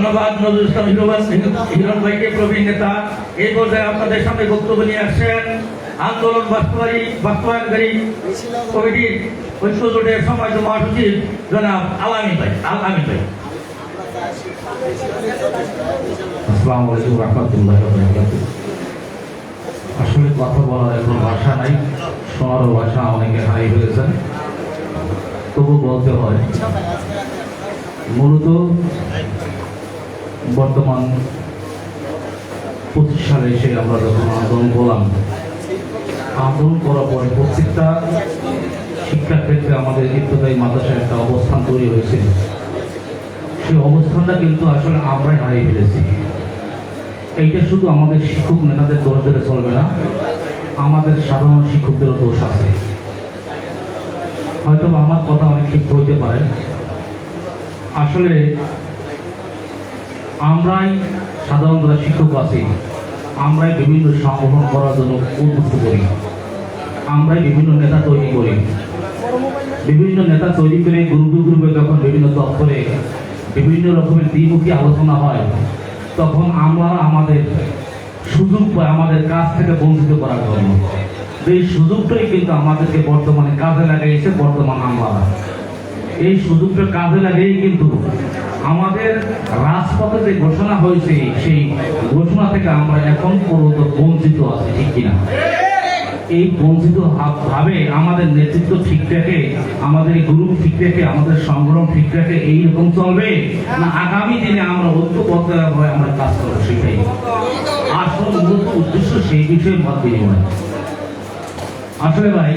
ধন্যবাদ, নজরুল ইসলাম হিরণ ভাইকে প্রবীণ নেতা। এই পর্যায়ে আপনাদের সামনে বক্তব্য নিয়ে আসছেন আন্দোলন বাস্তবায়ী, বাস্তবায়নকারী কমিটির ঐক্য জোটের সম্মানিত মহাসচিব জনাব আলামী ভাই আলামী ভাই। আসসালামু আলাইকুম আসলে কথা বলার এখন ভাষা নাই ভাষা অনেকে হারিয়ে ফেলেছেন তবু বলতে হয়, মূলত বর্তমান পঁচিশ সালে এসে আমরা যখন আন্দোলন করলাম, আন্দোলন করার পরে প্রত্যেকটা শিক্ষার ক্ষেত্রে আমাদের ইত্যাদি মাদ্রাসার একটা অবস্থান তৈরি হয়েছিল সেই অবস্থানটা কিন্তু আসলে আমরাই হারিয়ে ফেলেছি। এইটা শুধু আমাদের শিক্ষক নেতাদের দোষ দিলে চলবে না, আমাদের সাধারণ শিক্ষকদেরও দোষ আছে। হয়তো আমার কথা অনেক ঠিক হইতে পারে। আসলে আমরাই সাধারণ যারা শিক্ষক আছি। আমরাই বিভিন্ন সংগঠন করার জন্য উদ্বুদ্ধ করি। আমরাই বিভিন্ন নেতা তৈরি করি। বিভিন্ন নেতা তৈরি করে গ্রুপে গ্রুপে যখন বিভিন্ন দপ্তরে বিভিন্ন রকমের দ্বিমুখী আলোচনা হয়, তখন আমরা আমাদের সুযোগ পাই আমাদের কাজ থেকে বঞ্চিত করার জন্য। এই সুযোগটাই কিন্তু আমাদেরকে বর্তমানে কাজে লাগাইছে বর্তমান আমরা এই সুযোগটা কাজে লাগিয়েই কিন্তু আমাদের রাজপথে যে ঘোষণা হয়েছে, সেই ঘোষণা থেকে আমরা এখন পর্যন্ত বঞ্চিত আছি, ঠিক কিনা? এই বঞ্চিত ভাবে আমাদের নেতৃত্ব ঠিক রেখে, আমাদের গ্রুপ ঠিক রেখে, আমাদের সংগঠন ঠিক রেখে এইরকম চলবে? না, আগামী দিনে আমরা ঐক্যবদ্ধ হয়ে আমরা কাজ করব, সেটাই। আসল মূলত উদ্দেশ্য সেই বিষয়ে মত বিনিময়। আসলে ভাই,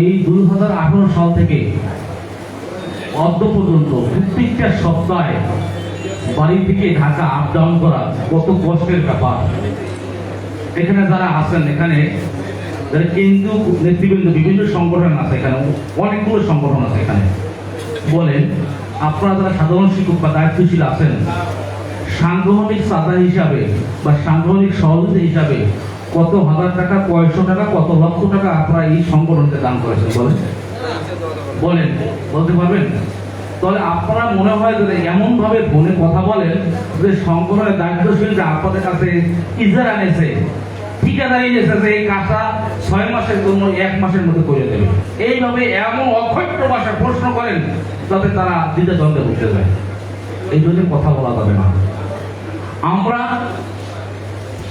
এই দুই হাজার আঠারো সাল থেকে অদ্য পর্যন্ত প্রত্যেকটা সপ্তাহে বাড়ি থেকে ঢাকা আপ ডাউন করা কত কষ্টের ব্যাপার। এখানে যারা আছেন, এখানে যারা কিন্তু নেতৃবৃন্দ, বিভিন্ন সংগঠন আছে এখানে, অনেকগুলো সংগঠন আছে এখানে। বলেন, আপনারা যারা সাধারণ শিক্ষক বা দায়িত্বশীল আছেন, সাংগঠনিক চাঁদা হিসাবে বা সাংগঠনিক সহযোগিতা হিসাবে কত হাজার টাকা, কয়শো টাকা, কত লক্ষ টাকা আপনারা এই সংগঠনকে দান করেছেন, বলেন। বলেন, বলতে পারবেন? তাহলে আপনারা মনে হয় যে এমন ভাবে ফোনে কথা বলেন, যে সংগঠনের দায়িত্বশীলরা আপনাদের কাছে ইজারা এনেছে ঠিকাদারি যে এই কাজটা ছয় মাসের জন্য, এক মাসের মধ্যে করে দেবে। এইভাবে এমন অক্ষত্র ভাষা প্রশ্ন করেন, যাতে তারা দ্বিধা দ্বন্দ্বে উঠতে যায়। এই জন্য কথা বলা যাবে না। আমরা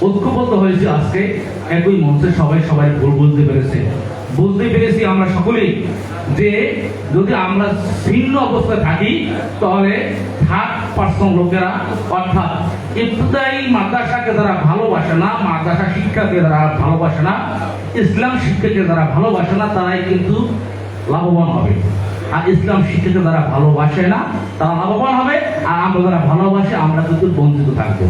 ঐক্যবদ্ধ হয়েছি আজকে, একই মঞ্চে সবাই সবাই ভুল বুঝতে পেরেছে। বুঝতে পেরেছি আমরা সকলেই। যে যদি আমরা ভিন্ন অবস্থায় থাকি, তাহলে থার্ড পার্সন লোকেরা, অর্থাৎ ইবতদায়ী মাদ্রাসাকে যারা ভালোবাসে না, মাদ্রাসা শিক্ষাকে যারা ভালোবাসে না, ইসলাম শিক্ষাকে যারা ভালোবাসে না, তারাই কিন্তু লাভবান হবে। আর ইসলাম শিক্ষাকে যারা ভালোবাসে না, তারা লাভবান হবে। আর আমরা যারা ভালোবাসে, আমরা কিন্তু বঞ্চিত থাকব।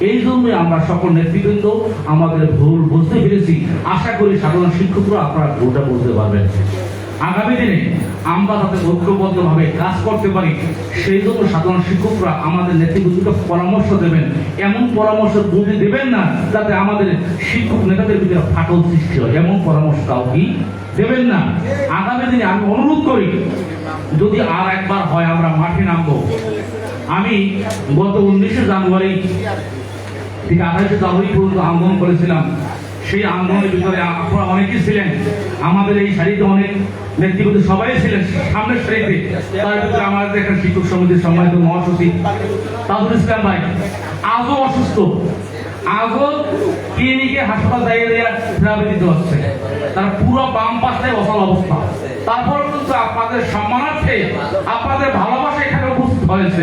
এই জন্যই আমরা সকল নেতৃবৃন্দ, আমাদের ভুল বুঝতে পেরেছি। আশা করি সাধারণ শিক্ষকরা আপনারা ভুলটা বুঝতে পারবেন। আগামী দিনে আমরা যাতে ঐক্যবদ্ধভাবে কাজ করতে পারি, সেই জন্য সাধারণ শিক্ষকরা আমাদের নেতৃবৃন্দকে পরামর্শ দেবেন। এমন পরামর্শ বুঝে দেবেন না যাতে আমাদের শিক্ষক নেতাদের ভিতরে ফাটল সৃষ্টি হয়। এমন পরামর্শ কাউকে দেবেন না। আগামী দিনে আমি অনুরোধ করি, যদি আর একবার হয় আমরা মাঠে নামবো। আমি গত উনিশে জানুয়ারি থেকে আঠাশে জানুয়ারি পর্যন্ত আন্দোলন করেছিলাম। সেই আন্দোলনের ভিতরে আপনারা অনেকেই ছিলেন। আমাদের এই সারিতে অনেক নেতৃবৃন্দ সবাই ছিলেন সামনের সারিতে তার ভিতরে আমাদের এখানে শিক্ষক সমিতির সম্মানিত মহাসচিব তাজুল ইসলাম ভাই। আজও অসুস্থ। আজও ক্লিনিকে হাসপাতাল জায়গা দিয়ে থেরাপি দিতে হচ্ছে। তার পুরো বাম পাশটাই অসল অবস্থা। তারপর কিন্তু আপনাদের সম্মানার্থে আপনাদের ভালোবাসা এখানে উপস্থিত হয়েছে।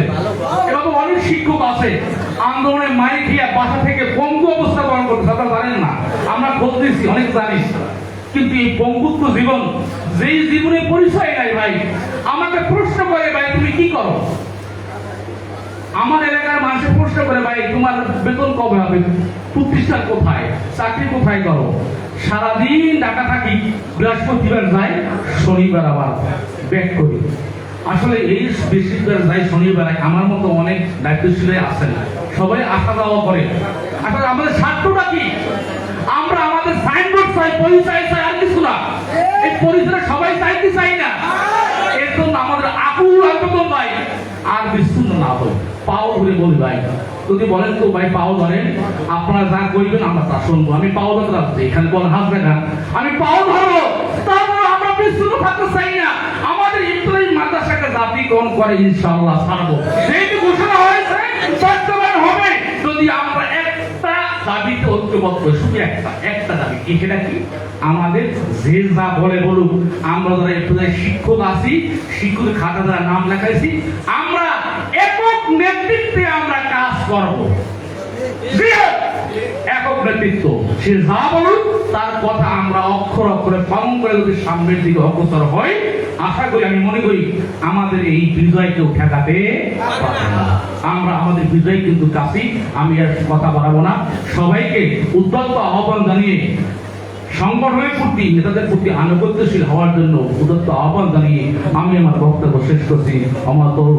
এরকম অনেক শিক্ষক আছে। আন্দোলনে মাইক দিয়ে বাসা থেকে পঙ্গু অবস্থা গ্রহণ করতে আপনারা জানেন না। আমরা খোঁজ দিচ্ছি অনেক জানি। কিন্তু এই পঙ্গুত্ব জীবন জীবনে পরিচয় নাই ভাই, আমাকে প্রশ্ন করে, ভাই, তুমি কি করো? আমার এলাকার প্রশ্ন করে, ভাই, তোমার বেতন কবে হবে? প্রতিষ্ঠান কোথায়? চাকরি কোথায় করো? সারাদিন থাকি, বৃহস্পতিবার যাই, শনিবার আবার ব্যাক করি। আসলে এই বেশিরভাগ যাই, শনিবার আমার মতো অনেক দায়িত্বশীল আছেন সবাই আসা যাওয়া করে। আসলে আমাদের স্বার্থটা কি? আমরা আমাদের সাইনবোর্ড চাই, পরিচয় চাই, আর কিছু না। এই পরিচয় সবাই চাইতে চাই না। এর জন্য আমাদের আকুল আবেদন ভাই আর বিচ্ছিন্ন না হয়। পাও ধরে বলি ভাই। যদি বলেন তো ভাই পাও ধরেন। আপনারা যা করবেন আমরা তা শুনব। আমি পাও ধরতে রাখছি এখানে বলেন হাত দেখান আমি পাও ধরবো। তারপর আমরা বিচ্ছিন্ন থাকতে চাই না। আমাদের ইব্রাহিম মাদ্রাসাকে জাতি গ্রহণ করে ইনশাআল্লাহ ছাড়বো সেইটি ঘোষণা হয়েছে বাস্তবায়ন হবে যদি আমরা একটা দাবিতে ঐক্যবদ্ধ শুধু একটা একটা দাবি সেটা কি? আমাদের যে যা বলে বলুক, আমরা যারা একটু শিক্ষক আছি, শিক্ষক খাতা যারা নাম লেখাইছি, আমরা একক নেতৃত্বে আমরা কাজ করব। একক নেতৃত্ব। সে যা বলুক, তার কথা আমরা অক্ষর অক্ষরে পালন করে যদি সামনের দিকে অগ্রসর হয়, আশা করি, আমি মনে করি আমাদের এই বিজয় কেউ ঠেকাতে আমরা আমাদের বিজয় কিন্তু কাছি আমি আর কথা বাড়াবো না। সবাইকে উদ্যত আহ্বান জানিয়ে সংগঠনের প্রতি, নেতাদের প্রতি আনুগত্যশীল হওয়ার জন্য উদত্ত আহ্বান জানিয়ে আমি আমার বক্তব্য শেষ করছি। আমার তরফ